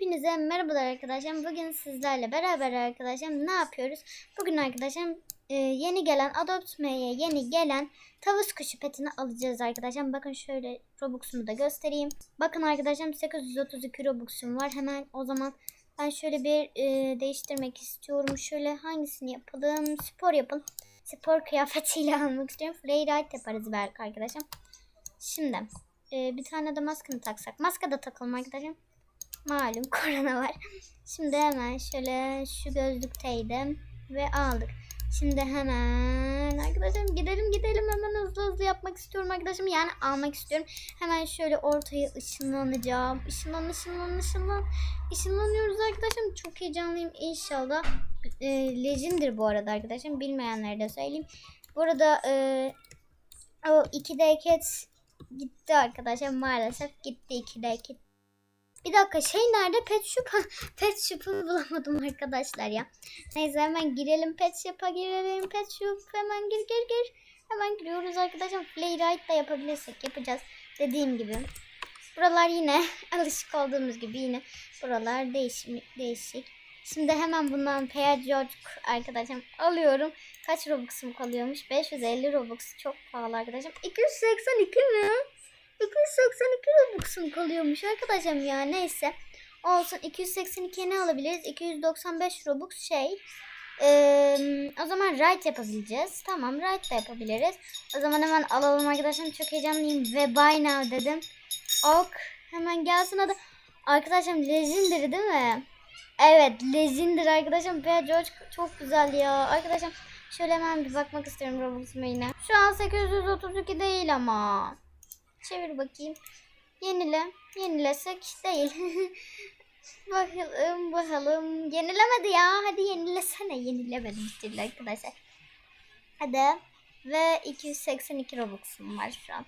Hepinize merhabalar arkadaşlar. Bugün sizlerle beraber arkadaşlar ne yapıyoruz? Bugün arkadaşlar e, yeni gelen Adopt Me'ye yeni gelen tavus kuşu petini alacağız arkadaşlar. Bakın şöyle Robux'umu da göstereyim. Bakın arkadaşlar 832 Robux'um var. Hemen o zaman ben şöyle bir e, değiştirmek istiyorum. Şöyle hangisini yapalım? Spor yapalım. Spor kıyafetiyle almak istiyorum. Freeride yaparız belki arkadaşlar. Şimdi e, bir tane de maskını taksak. Maske de takalım arkadaşlar. Malum korona var. Şimdi hemen şöyle şu gözlükteydim ve aldık. Şimdi hemen arkadaşım gidelim gidelim hemen hızlı hızlı yapmak istiyorum arkadaşım. Yani almak istiyorum. Hemen şöyle ortaya ışınlanacağım. Işınlan ışınlan ışınlan. Işınlanıyoruz arkadaşım. Çok heyecanlıyım inşallah. E, Legend'dir bu arada arkadaşım. Bilmeyenlere de söyleyeyim. Bu arada e, o 2D Cat gitti arkadaşlar. Maalesef gitti 2D Cat. Bir dakika şey nerede? Pet Shop. Pet Shop'u bulamadım arkadaşlar ya. Neyse hemen girelim Pet Shop'a girelim. Pet Shop hemen gir gir gir. Hemen giriyoruz arkadaşlar. Playride da yapabilirsek yapacağız. Dediğim gibi. Buralar yine alışık olduğumuz gibi yine buralar değişik. değişik. Şimdi hemen bundan George arkadaşım alıyorum. Kaç Robux'um kalıyormuş? 550 Robux çok pahalı arkadaşım. 282 mi? 282 Robux'um kalıyormuş arkadaşım ya neyse. Olsun 282 ne alabiliriz? 295 Robux şey. Ee, o zaman right yapabileceğiz. Tamam right de yapabiliriz. O zaman hemen alalım arkadaşlar. Çok heyecanlıyım. Ve buy now dedim. Ok. Hemen gelsin adı. Arkadaşım Legendary değil mi? Evet Legendary arkadaşım. Ve George çok güzel ya. Arkadaşım şöyle hemen bir bakmak istiyorum Robux'uma yine. Şu an 832 değil ama. Çevir bakayım. Yenile. Yenilesek değil. bakalım bakalım. Yenilemedi ya. Hadi yenilesene. Yenilemedi bir arkadaşlar. Hadi. Ve 282 Robux'um var şu an.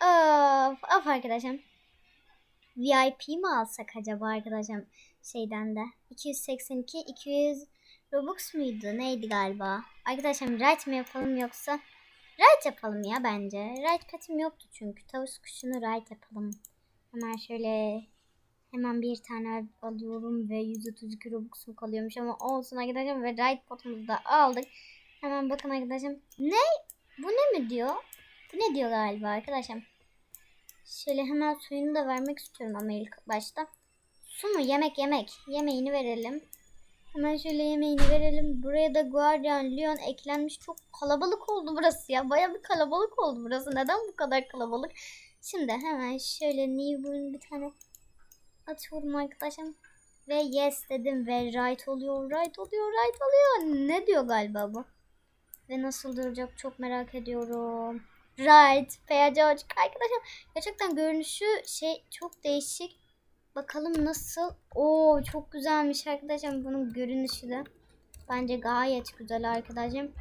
Of, of arkadaşım. VIP mi alsak acaba arkadaşım şeyden de? 282, 200 Robux muydu? Neydi galiba? Arkadaşım right mi yapalım yoksa Right yapalım ya bence. Right petim yoktu çünkü. Tavus kuşunu right yapalım. Hemen şöyle hemen bir tane alıyorum ve 132 Robux'um kalıyormuş ama olsun arkadaşım ve right potumuzu da aldık. Hemen bakın arkadaşım. Ne? Bu ne mi diyor? Bu ne diyor galiba arkadaşım? Şöyle hemen suyunu da vermek istiyorum ama ilk başta. Su mu? Yemek yemek. Yemeğini verelim. Hemen şöyle yemeğini verelim. Buraya da Guardian Leon eklenmiş. Çok kalabalık oldu burası ya. Baya bir kalabalık oldu burası. Neden bu kadar kalabalık? Şimdi hemen şöyle newborn bir tane atıyorum arkadaşım. Ve yes dedim ve right oluyor, right oluyor, right oluyor. Ne diyor galiba bu? Ve nasıl duracak çok merak ediyorum. Right, Peya George arkadaşım. Gerçekten görünüşü şey çok değişik. Bakalım nasıl? Oo çok güzelmiş arkadaşım bunun görünüşü de. Bence gayet güzel arkadaşım.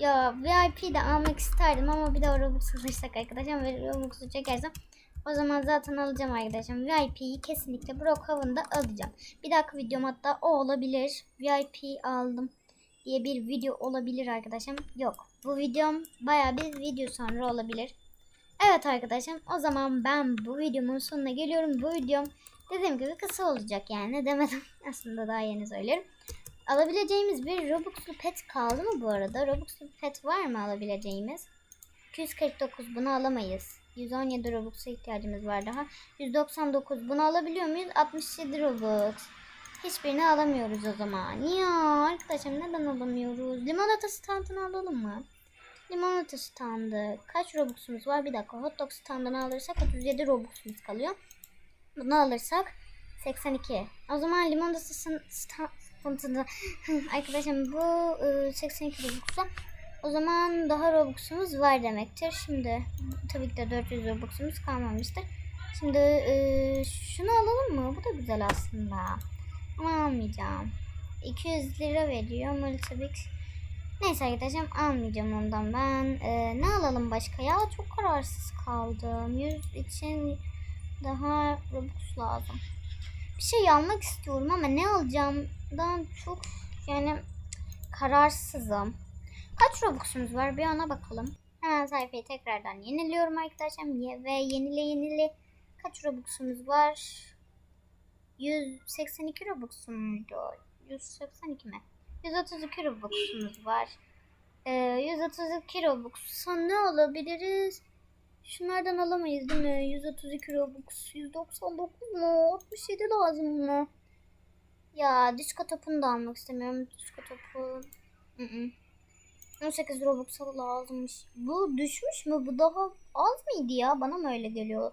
Ya VIP de almak isterdim ama bir de Robux alırsak arkadaşım ve Robux'u çekersem o zaman zaten alacağım arkadaşım. VIP'yi kesinlikle Brock Haven'da alacağım. Bir dahaki videom hatta o olabilir. VIP aldım diye bir video olabilir arkadaşım. Yok. Bu videom baya bir video sonra olabilir. Evet arkadaşım o zaman ben bu videomun sonuna geliyorum. Bu videom dediğim gibi kısa olacak yani demedim. Aslında daha yeni söylerim. Alabileceğimiz bir Robux'lu pet kaldı mı bu arada? Robux'lu pet var mı alabileceğimiz? 249 bunu alamayız. 117 Robux'a ihtiyacımız var daha. 199 bunu alabiliyor muyuz? 67 Robux. Hiçbirini alamıyoruz o zaman. Ya arkadaşlar neden alamıyoruz? Limonata standını alalım mı? Limonata standı. Kaç Robux'umuz var? Bir dakika. Hot dog standını alırsak 37 Robux'umuz kalıyor. Bunu alırsak 82. O zaman limonata standını arkadaşım bu e, 82 Robux'a o zaman daha Robux'umuz var demektir. Şimdi tabii ki de 400 Robux'umuz kalmamıştır. Şimdi e, şunu alalım mı? Bu da güzel aslında. Ama almayacağım. 200 lira veriyor Multibix. Neyse arkadaşım almayacağım ondan ben. Ee, ne alalım başka ya? Çok kararsız kaldım. 100 için daha Robux lazım. Bir şey almak istiyorum ama ne alacağımdan çok yani kararsızım. Kaç Robux'umuz var bir ona bakalım. Hemen sayfayı tekrardan yeniliyorum arkadaşlar. Ve yenile yenile kaç Robux'umuz var? 182 Robux'um muydu? 182 mi? 132 Robux'umuz var. Ee, 132 Robux'a ne alabiliriz? Şunlardan alamayız değil mi? 132 Robux, 199 mu? 67 lazım mı? Ya disko topunu da almak istemiyorum. Disko topu. Hı hı. 18 Robux lazımmış. Bu düşmüş mü? Bu daha az mıydı ya? Bana mı öyle geliyor?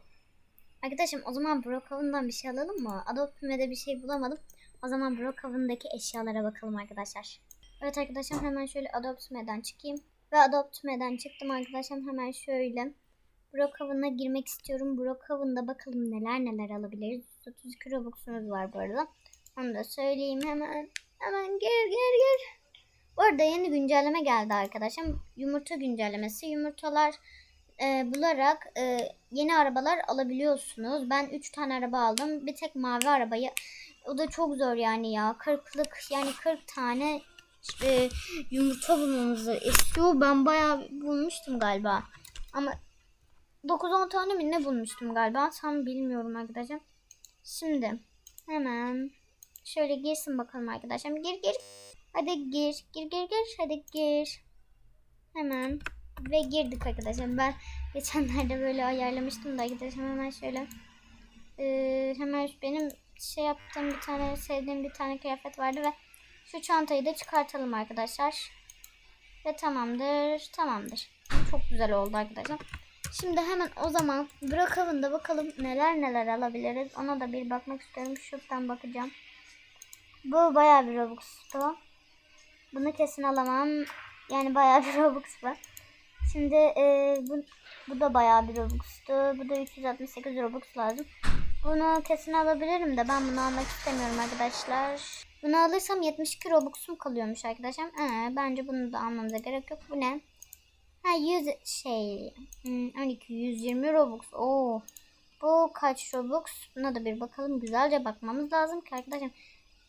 Arkadaşım o zaman Brokov'undan bir şey alalım mı? Adoptime'de bir şey bulamadım. O zaman Brokov'undaki eşyalara bakalım arkadaşlar. Evet arkadaşlar hemen şöyle Adoptime'den çıkayım. Ve Adoptime'den çıktım arkadaşlar hemen şöyle. Brokov'una girmek istiyorum. Brokov'unda bakalım neler neler alabiliriz. 32 Robux'umuz var bu arada. Onu da söyleyeyim hemen. Hemen gir gir gir. Bu arada yeni güncelleme geldi arkadaşlar. Yumurta güncellemesi. Yumurtalar e, bularak e, yeni arabalar alabiliyorsunuz. Ben 3 tane araba aldım. Bir tek mavi arabayı. O da çok zor yani ya. 40'lık yani 40 tane e, yumurta bulmamızı istiyor. Ben bayağı bulmuştum galiba. Ama 9-10 tane mi ne bulmuştum galiba. Tam bilmiyorum arkadaşlar. Şimdi hemen şöyle girsin bakalım arkadaşlar. Gir gir. Hadi gir. Gir gir gir. Hadi gir. Hemen ve girdik arkadaşlar. Ben geçenlerde böyle ayarlamıştım da arkadaşlar hemen şöyle ee, hemen benim şey yaptığım bir tane sevdiğim bir tane kıyafet vardı ve şu çantayı da çıkartalım arkadaşlar. Ve tamamdır. Tamamdır. Çok güzel oldu arkadaşlar. Şimdi hemen o zaman bırakalım da bakalım neler neler alabiliriz. Ona da bir bakmak istiyorum. Şuradan bakacağım. Bu bayağı bir Robux'tu. Bunu kesin alamam. Yani bayağı bir Robux var. Şimdi e, bu, bu da bayağı bir Robux'tu. Bu da 368 Robux lazım. Bunu kesin alabilirim de ben bunu almak istemiyorum arkadaşlar. Bunu alırsam 72 Robux'um kalıyormuş arkadaşlar. Ee, bence bunu da almamıza gerek yok. Bu ne? Ha 100 şey hmm, 12 120 Robux. Oo. Bu kaç Robux? Buna da bir bakalım. Güzelce bakmamız lazım ki arkadaşlar.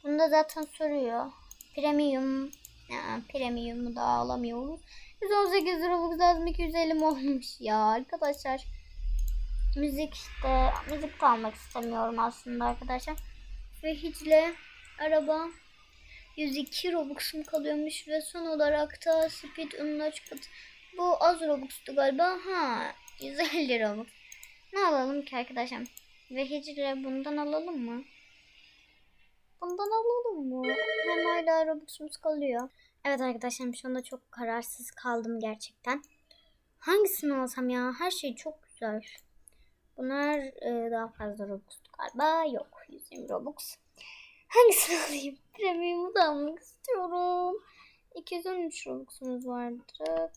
Bunda zaten soruyor. Premium. Ya, premium'u da alamıyoruz. 118 Robux lazım. 250 mi olmuş ya arkadaşlar. Müzik de müzik de almak istemiyorum aslında arkadaşlar. Ve hiçle araba 102 Robux'um kalıyormuş ve son olarak da Speed çıktı. Bu az Robux'tu galiba. Ha 150 Robux. Ne alalım ki arkadaşlar? Ve Hicre bundan alalım mı? Bundan alalım mı? Hem hala Robux'umuz kalıyor. Evet arkadaşlar şu anda çok kararsız kaldım gerçekten. Hangisini alsam ya? Her şey çok güzel. Bunlar e, daha fazla Robux galiba. Yok 120 Robux. Hangisini alayım? Premium'u da almak istiyorum. 213 Robux'umuz vardı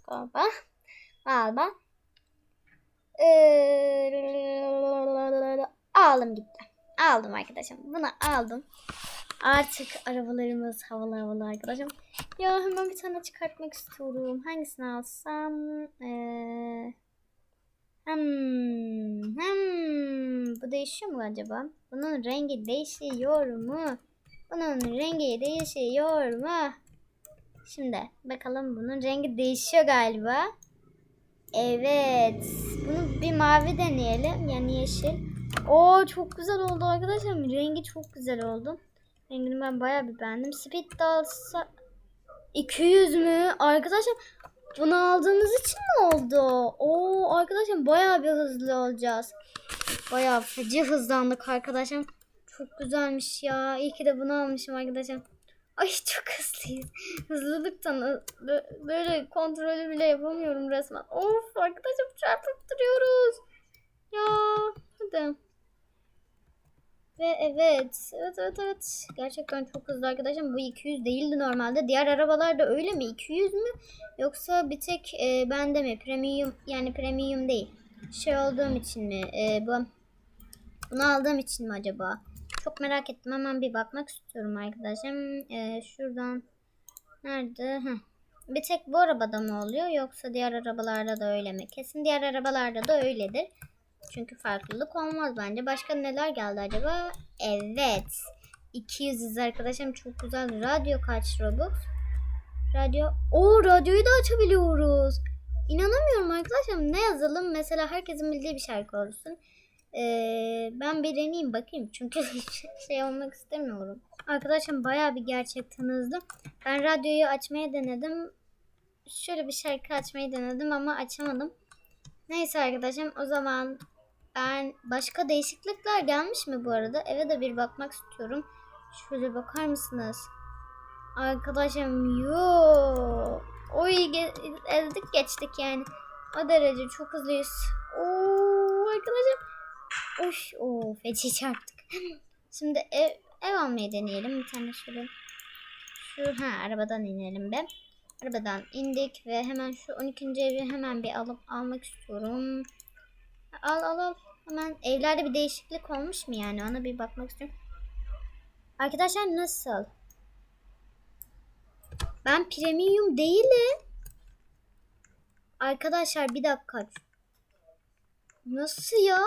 galiba. Galiba. Ee, aldım gitti. Aldım arkadaşım. Bunu aldım. Artık arabalarımız havalı havalı arkadaşım. Ya hemen bir tane çıkartmak istiyorum. Hangisini alsam? Ee, hmm, hmm. Bu değişiyor mu acaba? Bunun rengi değişiyor mu? Bunun rengi değişiyor mu? Şimdi bakalım bunun rengi değişiyor galiba. Evet. Bunu bir mavi deneyelim. Yani yeşil. Oo çok güzel oldu arkadaşlar. Rengi çok güzel oldu. Rengini ben bayağı bir beğendim. Speed de alsa 200 mü? Arkadaşlar bunu aldığımız için mi oldu? Oo arkadaşlar bayağı bir hızlı olacağız. Bayağı feci hızlandık arkadaşlar. Çok güzelmiş ya. İyi ki de bunu almışım arkadaşlar. Ay çok hızlıyız. Hızlılıktan böyle kontrolü bile yapamıyorum resmen. Of arkadaşım çarpıp duruyoruz. Ya hadi. Ve evet. Evet evet evet. Gerçekten çok hızlı arkadaşım. Bu 200 değildi normalde. Diğer arabalar da öyle mi? 200 mü? Yoksa bir tek e, bende mi? Premium yani premium değil. Şey olduğum için mi? E, bu bunu aldığım için mi acaba? Çok merak ettim. Hemen bir bakmak istiyorum arkadaşım. Ee, şuradan nerede? Heh. Bir tek bu arabada mı oluyor yoksa diğer arabalarda da öyle mi? Kesin diğer arabalarda da öyledir. Çünkü farklılık olmaz bence. Başka neler geldi acaba? Evet. 200 arkadaşım çok güzel. Radyo kaç Robux? Radyo. O radyoyu da açabiliyoruz. İnanamıyorum arkadaşlar. Ne yazalım? Mesela herkesin bildiği bir şarkı olsun. Ee, ben bir deneyeyim bakayım. Çünkü şey olmak istemiyorum. Arkadaşım bayağı bir gerçek tanızdım. Ben radyoyu açmaya denedim. Şöyle bir şarkı açmayı denedim ama açamadım. Neyse arkadaşım o zaman ben başka değişiklikler gelmiş mi bu arada? Eve de bir bakmak istiyorum. Şöyle bakar mısınız? Arkadaşım yo. Oy ezdik geçtik yani. O derece çok hızlıyız. Oo arkadaşım. Uş, o feci çarptık. Şimdi ev, ev almayı deneyelim. Bir tane şöyle. Şu ha arabadan inelim be. Arabadan indik ve hemen şu 12. evi hemen bir alıp almak istiyorum. Al al al. Hemen evlerde bir değişiklik olmuş mu yani? Ona bir bakmak istiyorum. Arkadaşlar nasıl? Ben premium değilim. Arkadaşlar bir dakika. Nasıl ya?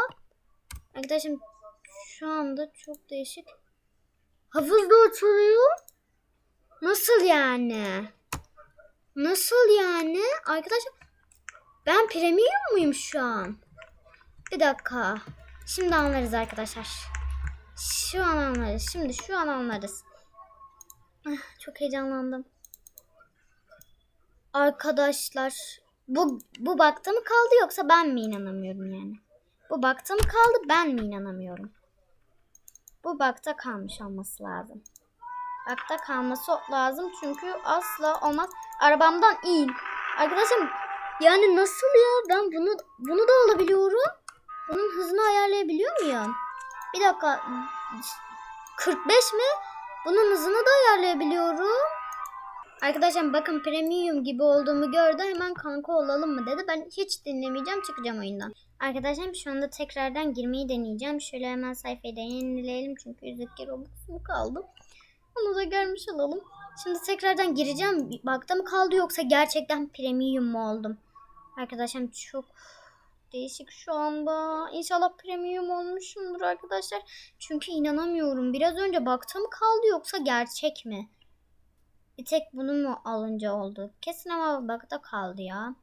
Arkadaşım şu anda çok değişik. Havuzda oturuyor. Nasıl yani? Nasıl yani? Arkadaşlar ben premium muyum şu an? Bir dakika. Şimdi anlarız arkadaşlar. Şu an anlarız. Şimdi şu an anlarız. Ah, çok heyecanlandım. Arkadaşlar bu bu bakta mı kaldı yoksa ben mi inanamıyorum yani? Bu bakta mı kaldı ben mi inanamıyorum? Bu bakta kalmış olması lazım. Bakta kalması lazım çünkü asla olmaz. Arabamdan in. Arkadaşım yani nasıl ya? Ben bunu bunu da alabiliyorum. Bunun hızını ayarlayabiliyor muyum? Bir dakika. 45 mi? Bunun hızını da ayarlayabiliyorum. Arkadaşlar bakın premium gibi olduğumu gördü. Hemen kanka olalım mı dedi. Ben hiç dinlemeyeceğim çıkacağım oyundan. Arkadaşlar şu anda tekrardan girmeyi deneyeceğim. Şöyle hemen sayfayı da yenileyelim. Çünkü 102 Robux'um kaldı. Onu da görmüş olalım. Şimdi tekrardan gireceğim. Bakta mı kaldı yoksa gerçekten premium mu oldum? Arkadaşlar çok değişik şu anda. İnşallah premium olmuşumdur arkadaşlar. Çünkü inanamıyorum. Biraz önce bakta mı kaldı yoksa gerçek mi? Bir tek bunu mu alınca oldu? Kesin ama bakta kaldı ya.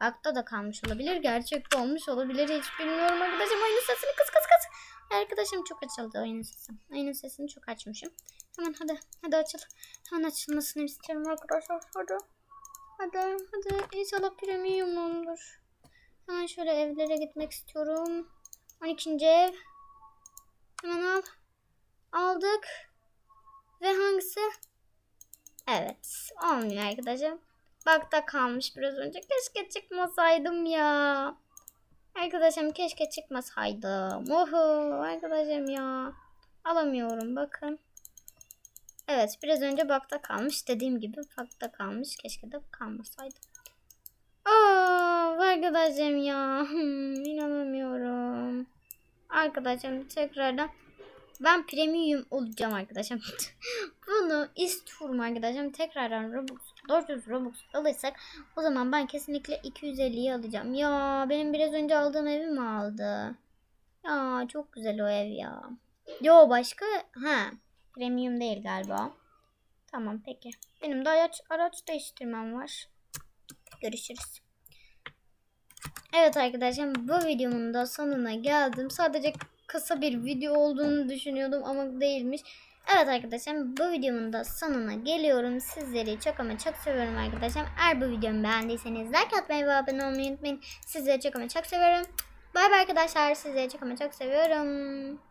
Bakta da kalmış olabilir. Gerçekte olmuş olabilir. Hiç bilmiyorum arkadaşım. Oyunun sesini kıs kıs kıs. Arkadaşım çok açıldı oyunun sesi. Oyunun sesini çok açmışım. Hemen hadi. Hadi açıl. Hemen açılmasını istiyorum arkadaşlar. Hadi. Hadi. Hadi. İnşallah premium olur. Hemen şöyle evlere gitmek istiyorum. 12. ev. Hemen al. Aldık. Ve hangisi? Evet. Olmuyor arkadaşım. Bakta kalmış biraz önce. Keşke çıkmasaydım ya. Arkadaşım keşke çıkmasaydım. Oho arkadaşım ya. Alamıyorum bakın. Evet biraz önce bakta kalmış. Dediğim gibi bakta kalmış. Keşke de kalmasaydı. Aa arkadaşım ya. Hmm, inanamıyorum. Arkadaşım tekrardan ben premium olacağım arkadaşım. Bunu istiyorum arkadaşım. Tekrardan Robux 400 Robux alırsak o zaman ben kesinlikle 250'yi alacağım. Ya benim biraz önce aldığım evi mi aldı? Ya çok güzel o ev ya. Yo başka ha premium değil galiba. Tamam peki. Benim de araç, araç değiştirmem var. Görüşürüz. Evet arkadaşlar bu videomun da sonuna geldim. Sadece kısa bir video olduğunu düşünüyordum ama değilmiş. Evet arkadaşlar bu videomun da sonuna geliyorum. Sizleri çok ama çok seviyorum arkadaşlar. Eğer bu videomu beğendiyseniz like atmayı ve abone olmayı unutmayın. Sizleri çok ama çok seviyorum. Bay bay arkadaşlar. Sizleri çok ama çok seviyorum.